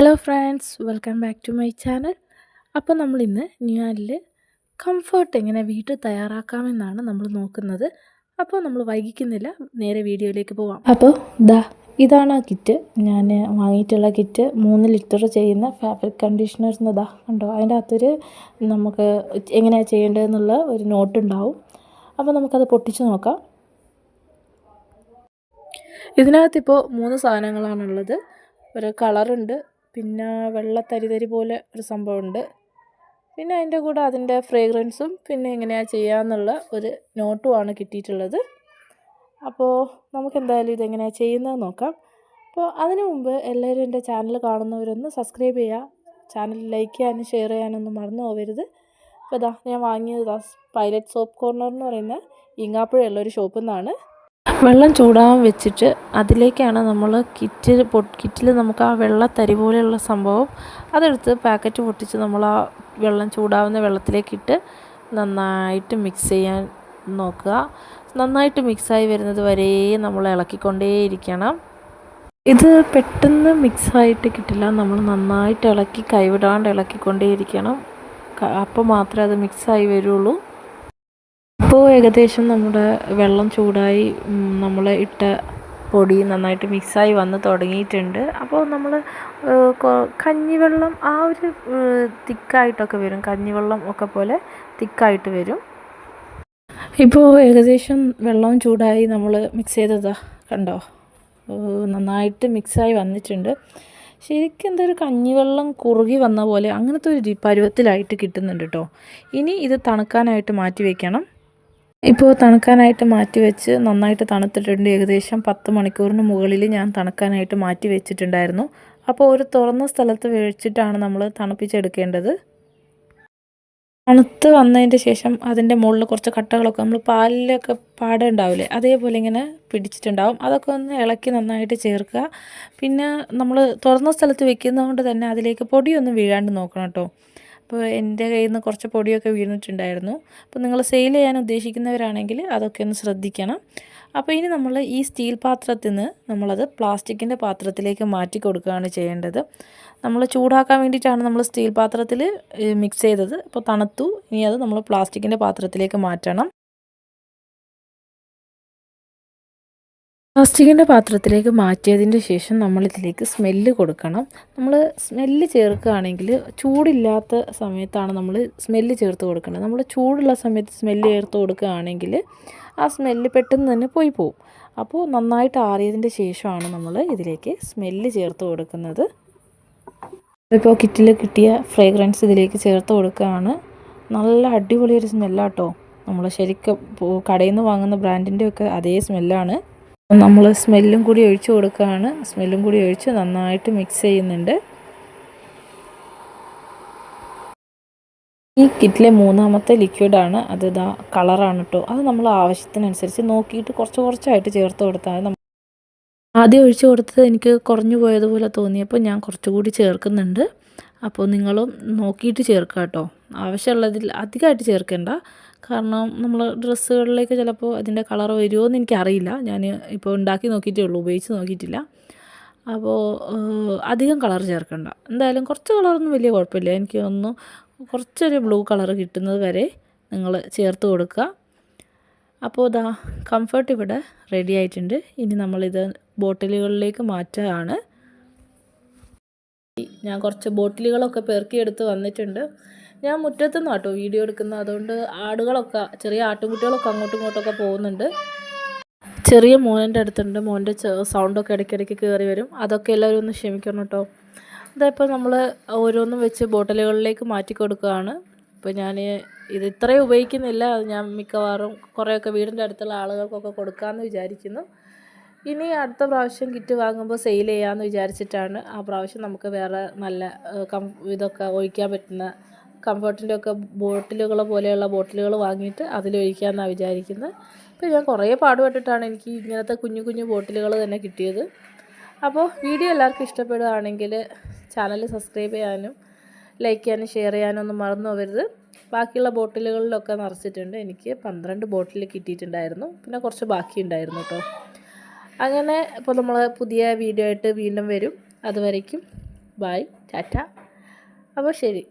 Hello friends welcome back to my channel അപ്പോൾ നമ്മൾ ഇന്ന് ന്യൂയാലിൽ കംഫർട്ട് എങ്ങനെ വീട്ടിൽ തയ്യാറാക്കാമെന്നാണ് നമ്മൾ നോക്കുന്നത്. അപ്പോൾ നമ്മൾ വൈകിക്കുന്നില്ല. നേരെ വീഡിയോയിലേക്ക് പോവാം. അപ്പോൾ ദാ ഇതാണ് ആ കിറ്റ് ഞാൻ വാങ്ങിയിട്ടുള്ള കിറ്റ് മൂന്ന് ലിറ്റർ ചെയ്യുന്ന ഫാബ്രിക് കണ്ടീഷണേഴ്സ് ഇതാ കണ്ടോ? അതിന്റെ അകത്തൊരു നമുക്ക് എങ്ങനെയാണ് ചെയ്യേണ്ടതെന്നുള്ള ഒരു നോട്ട് ഉണ്ടാവും. അപ്പോൾ നമുക്കത് പൊട്ടിച്ച് നോക്കാം. ഇതിനകത്തിപ്പോൾ മൂന്ന് സാധനങ്ങളാണുള്ളത്. ഒരു കളറുണ്ട് പിന്നെ വെള്ള തരി പോലെ ഒരു സംഭവമുണ്ട്. പിന്നെ അതിന്റെ കൂടെ അതിന്റെ ഫ്രേഗ്രൻസും പിന്നെ എങ്ങനെയാണ് ചെയ്യാമെന്നുള്ള ഒരു നോട്ടുമാണ് കിട്ടിയിട്ടുള്ളത്. അപ്പോൾ നമുക്ക് എന്തായാലും ഇതെങ്ങനെയാണ് ചെയ്യുന്നത് നോക്കാം. അപ്പോൾ അതിനു മുമ്പ് എല്ലാവരും എന്റെ ചാനൽ കാണുന്നവരൊന്ന് സബ്സ്ക്രൈബ് ചെയ്യുക. ചാനൽ ലൈക്ക് ചെയ്യാനും ഷെയർ ചെയ്യാനൊന്നും മറന്നു പോകരുത്. അപ്പോൾ ഇതാ ഞാൻ വാങ്ങിയത് പൈലറ്റ് സോപ്പ് കോർണർ എന്ന് പറയുന്ന ഇങ്ങാപ്പുഴയുള്ള ഒരു ഷോപ്പിൽ നിന്നാണ്. വെള്ളം ചൂടാൻ വെച്ചിട്ട് അതിലേക്കാണ് നമ്മൾ കിറ്റിൽ കിറ്റിൽ നമുക്ക് ആ വെള്ള തരി പോലെയുള്ള സംഭവം അതെടുത്ത് പാക്കറ്റ് പൊട്ടിച്ച് നമ്മൾ ആ വെള്ളം ചൂടാവുന്ന വെള്ളത്തിലേക്കിട്ട് നന്നായിട്ട് മിക്സ് ചെയ്യാൻ നോക്കുക. നന്നായിട്ട് മിക്സായി വരുന്നത് വരെ നമ്മൾ ഇളക്കിക്കൊണ്ടേയിരിക്കണം. ഇത് പെട്ടെന്ന് മിക്സായിട്ട് കിട്ടില്ല. നമ്മൾ നന്നായിട്ട് ഇളക്കി കൈവിടാണ്ട് ഇളക്കിക്കൊണ്ടേയിരിക്കണം. അപ്പോൾ മാത്രമേ അത് മിക്സായി വരുള്ളൂ. ഇപ്പോൾ ഏകദേശം നമ്മുടെ വെള്ളം ചൂടായി നമ്മൾ ഇട്ട പൊടി നന്നായിട്ട് മിക്സായി വന്ന് തുടങ്ങിയിട്ടുണ്ട്. അപ്പോൾ നമ്മൾ കഞ്ഞിവെള്ളം ആ ഒരു തിക്കായിട്ടൊക്കെ വരും. കഞ്ഞിവെള്ളം ഒക്കെ പോലെ തിക്കായിട്ട് വരും. ഇപ്പോൾ ഏകദേശം വെള്ളം ചൂടായി നമ്മൾ മിക്സ് ചെയ്തതാ കണ്ടോ? നന്നായിട്ട് മിക്സായി വന്നിട്ടുണ്ട്. ശരിക്കും എന്താ ഒരു കഞ്ഞിവെള്ളം കുറുകി വന്ന പോലെ അങ്ങനത്തെ ഒരു പരുവത്തിലായിട്ട് കിട്ടുന്നുണ്ട് കേട്ടോ. ഇനി ഇത് തണുക്കാനായിട്ട് മാറ്റി വയ്ക്കണം ഇപ്പോൾ തണുക്കാനായിട്ട് മാറ്റി വെച്ച് നന്നായിട്ട് തണുത്തിട്ടുണ്ട്. ഏകദേശം പത്ത് മണിക്കൂറിന് മുകളിൽ ഞാൻ തണുക്കാനായിട്ട് മാറ്റി വെച്ചിട്ടുണ്ടായിരുന്നു അപ്പോൾ ഒരു തുറന്ന സ്ഥലത്ത് വെച്ചിട്ടാണ് നമ്മൾ തണുപ്പിച്ചെടുക്കേണ്ടത്. തണുത്ത് വന്നതിന്റെ ശേഷം അതിന്റെ മുകളിൽ കുറച്ച് കട്ടകളൊക്കെ നമ്മൾ പാലിലൊക്കെ പാട ഉണ്ടാവില്ലേ അതേപോലെ ഇങ്ങനെ പിടിച്ചിട്ടുണ്ടാവും. അതൊക്കെ ഒന്ന് ഇളക്കി നന്നായിട്ട് ചേർക്കുക. പിന്നെ നമ്മൾ തുറന്ന സ്ഥലത്ത് വെക്കുന്നതുകൊണ്ട് തന്നെ അതിലേക്ക് പൊടിയൊന്നും വീഴാണ്ട് നോക്കണം കേട്ടോ. അപ്പോൾ എന്റെ കയ്യിൽ നിന്ന് കുറച്ച് പൊടിയൊക്കെ വീണിട്ടുണ്ടായിരുന്നു. അപ്പോൾ നിങ്ങൾ സെയിൽ ചെയ്യാൻ ഉദ്ദേശിക്കുന്നവരാണെങ്കിൽ അതൊക്കെ ഒന്ന് ശ്രദ്ധിക്കണം. അപ്പോൾ ഇനി നമ്മൾ ഈ സ്റ്റീൽ പാത്രത്തിൽ നിന്ന് നമ്മളത് പ്ലാസ്റ്റിക്കിന്റെ പാത്രത്തിലേക്ക് മാറ്റി കൊടുക്കുകയാണ് ചെയ്യേണ്ടത്. നമ്മൾ ചൂടാക്കാൻ വേണ്ടിയിട്ടാണ് നമ്മൾ സ്റ്റീൽ പാത്രത്തിൽ മിക്സ് ചെയ്തത്. അപ്പോൾ തണുത്തു ഇനി അത് നമ്മൾ പ്ലാസ്റ്റിക്കിന്റെ പാത്രത്തിലേക്ക് മാറ്റണം. പ്ലാസ്റ്റിക്കിന്റെ പാത്രത്തിലേക്ക് മാറ്റിയതിന്റെ ശേഷം നമ്മളിതിലേക്ക് സ്മെല്ല് കൊടുക്കണം. നമ്മൾ സ്മെല്ല് ചേർക്കുകയാണെങ്കിൽ ചൂടില്ലാത്ത സമയത്താണ് നമ്മൾ സ്മെല്ല് ചേർത്ത് കൊടുക്കേണ്ടത്. നമ്മൾ ചൂടുള്ള സമയത്ത് സ്മെല്ല് ചേർത്ത് കൊടുക്കുകയാണെങ്കിൽ ആ സ്മെല്ല് പെട്ടെന്ന് തന്നെ പോയി പോവും. അപ്പോൾ നന്നായിട്ട് ആറിയതിന്റെ ശേഷമാണ് നമ്മൾ ഇതിലേക്ക് സ്മെല്ല് ചേർത്ത് കൊടുക്കുന്നത്. ഇപ്പോൾ കിറ്റിൽ കിട്ടിയ ഫ്രേഗ്രൻസ് ഇതിലേക്ക് ചേർത്ത് കൊടുക്കുകയാണ്. നല്ല അടിപൊളിയൊരു സ്മെല്ലാട്ടോ. നമ്മൾ ശരിക്കും കടയിൽ നിന്ന് വാങ്ങുന്ന ബ്രാൻഡിന്റെ ഒക്കെ അതേ സ്മെല്ലാണ്. നമ്മൾ സ്മെല്ലും കൂടി ഒഴിച്ച് കൊടുക്കുകയാണ്. സ്മെല്ലും കൂടി ഒഴിച്ച് നന്നായിട്ട് മിക്സ് ചെയ്യുന്നുണ്ട്. ഈ കിറ്റിലെ മൂന്നാമത്തെ ലിക്വിഡാണ് അത് ഇതാ കളറാണ് കേട്ടോ അത് നമ്മൾ ആവശ്യത്തിനനുസരിച്ച് നോക്കിയിട്ട് കുറച്ച് കുറച്ചായിട്ട് ചേർത്ത് കൊടുത്താൽ നമ്മൾ ആദ്യം ഒഴിച്ചു കൊടുത്തത് എനിക്ക് കുറഞ്ഞു പോയതുപോലെ തോന്നിയപ്പോൾ ഞാൻ കുറച്ചുകൂടി ചേർക്കുന്നുണ്ട്. അപ്പോൾ നിങ്ങളും നോക്കിയിട്ട് ചേർക്കുക കേട്ടോ ആവശ്യമുള്ളതിൽ അധികമായിട്ട് ചേർക്കേണ്ട. കാരണം നമ്മൾ ഡ്രസ്സുകളിലേക്ക് ചിലപ്പോൾ അതിന്റെ കളർ വരുമോ എന്ന് എനിക്കറിയില്ല. ഞാൻ ഇപ്പോൾ ഉണ്ടാക്കി നോക്കിയിട്ടേ ഉള്ളൂ ഉപയോഗിച്ച് നോക്കിയിട്ടില്ല. അപ്പോൾ അധികം കളർ ചേർക്കണ്ട. എന്തായാലും കുറച്ച് കളറൊന്നും വലിയ കുഴപ്പമില്ല. എനിക്ക് ഒന്ന് കുറച്ചൊരു ബ്ലൂ കളർ കിട്ടുന്നത് വരെ നിങ്ങൾ ചേർത്ത് കൊടുക്കുക. അപ്പോൾ ഇതാ കംഫർട്ട് ഇവിടെ റെഡി ആയിട്ടുണ്ട്. ഇനി നമ്മളിത് ബോട്ടിലുകളിലേക്ക് മാറ്റുകയാണ്. ഞാൻ കുറച്ച് ബോട്ടിലുകളൊക്കെ പെറുക്കിയെടുത്ത് വന്നിട്ടുണ്ട്. ഞാൻ മുറ്റത്ത് നിന്ന് കേട്ടോ വീഡിയോ എടുക്കുന്നത്. അതുകൊണ്ട് ആടുകളൊക്കെ ചെറിയ ആട്ടുകുട്ടികളൊക്കെ അങ്ങോട്ടും ഇങ്ങോട്ടൊക്കെ പോകുന്നുണ്ട്. ചെറിയ മോനന്റെ അടുത്തുണ്ട്. മോന്റെ സൗണ്ടൊക്കെ ഇടയ്ക്കിടയ്ക്ക് കയറി വരും. അതൊക്കെ എല്ലാവരും ഒന്ന് ക്ഷമിക്കണം കേട്ടോ. ഇതായപ്പോൾ നമ്മൾ ഓരോന്നും വെച്ച് ബോട്ടലുകളിലേക്ക് മാറ്റി കൊടുക്കുകയാണ്. ഇപ്പോൾ ഞാൻ ഇത് ഇത്രയും ഉപയോഗിക്കുന്നില്ല. ഞാൻ മിക്കവാറും കുറേയൊക്കെ വീടിന്റെ അടുത്തുള്ള ആളുകൾക്കൊക്കെ കൊടുക്കാമെന്ന് വിചാരിക്കുന്നു. ഇനി അടുത്ത പ്രാവശ്യം കിറ്റ് വാങ്ങുമ്പോൾ സെയിൽ ചെയ്യാമെന്ന് വിചാരിച്ചിട്ടാണ് ആ പ്രാവശ്യം നമുക്ക് വേറെ നല്ല ഇതൊക്കെ ഒഴിക്കാൻ പറ്റുന്ന കംഫർട്ടിന്റെ ഒക്കെ ബോട്ടിലുകൾ പോലെയുള്ള ബോട്ടിലുകൾ വാങ്ങിയിട്ട് അതിലൊഴിക്കാമെന്നാണ് വിചാരിക്കുന്നത് അപ്പോൾ ഞാൻ കുറേ പാടുപെട്ടിട്ടാണ് എനിക്ക് ഇങ്ങനത്തെ കുഞ്ഞു കുഞ്ഞു ബോട്ടിലുകൾ തന്നെ കിട്ടിയത്. അപ്പോൾ വീഡിയോ എല്ലാവർക്കും ഇഷ്ടപ്പെടുകയാണെങ്കിൽ ചാനൽ സബ്സ്ക്രൈബ് ചെയ്യാനും ലൈക്ക് ചെയ്യാനും ഷെയർ ചെയ്യാനും ഒന്നും മറന്നു പോകരുത്. ബാക്കിയുള്ള ബോട്ടിലുകളിലൊക്കെ നിറച്ചിട്ടുണ്ട്. എനിക്ക് പന്ത്രണ്ട് ബോട്ടിൽ കിട്ടിയിട്ടുണ്ടായിരുന്നു. പിന്നെ കുറച്ച് ബാക്കി ഉണ്ടായിരുന്നു കേട്ടോ അങ്ങനെ ഇപ്പോൾ നമ്മൾ പുതിയ വീഡിയോ ആയിട്ട് വീണ്ടും വരും. അതുവരയ്ക്കും ബായ് ടാറ്റ. അപ്പോൾ ശരി.